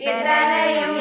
இத்தனையும்